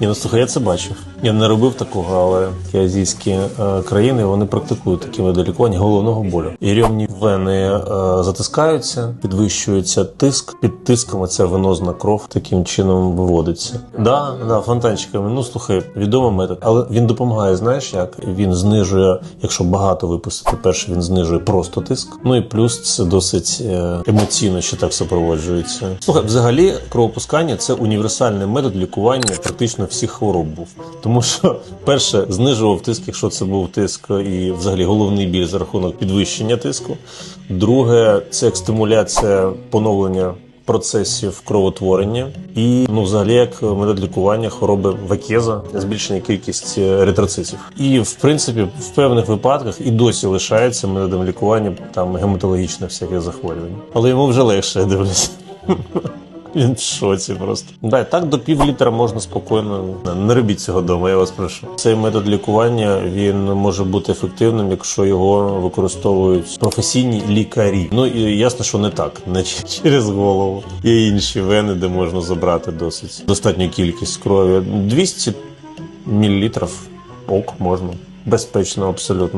Ні, ну слухай, я це бачив. Я не робив такого, але ті азійські е, країни вони практикують такі види лікування головного болю. Ірьомні вени е, затискаються, підвищується тиск. Під тиском ця венозна кров таким чином виводиться. Да, да, фонтанчиками. Ну слухай, відомий метод, але він допомагає. Знаєш, як він знижує, якщо багато випустити, перше він знижує просто тиск. Ну і плюс це досить е, емоційно ще так супроводжується. Слухай, взагалі кровопускання це універсальний метод лікування практично всіх хвороб був. Тому що перше знижував тиск, якщо це був тиск і взагалі головний біль за рахунок підвищення тиску. Друге, це як стимуляція поновлення. Процесів кровотворення і ну взагалі як метод лікування хвороби вакеза, збільшення кількості еритроцитів. І в принципі в певних випадках і досі лишається методом лікування там гематологічних всяких захворювань. Але йому вже легше я дивлюся. Він в шоці просто. Да, так до пів літра можна спокійно. Не робіть цього вдома, я вас прошу. Цей метод лікування він може бути ефективним, якщо його використовують професійні лікарі. Ну і ясно, що не так, не через голову. Є інші вени, де можна забрати досить достатню кількість крові. 200 мл ок можна. Безпечно, абсолютно.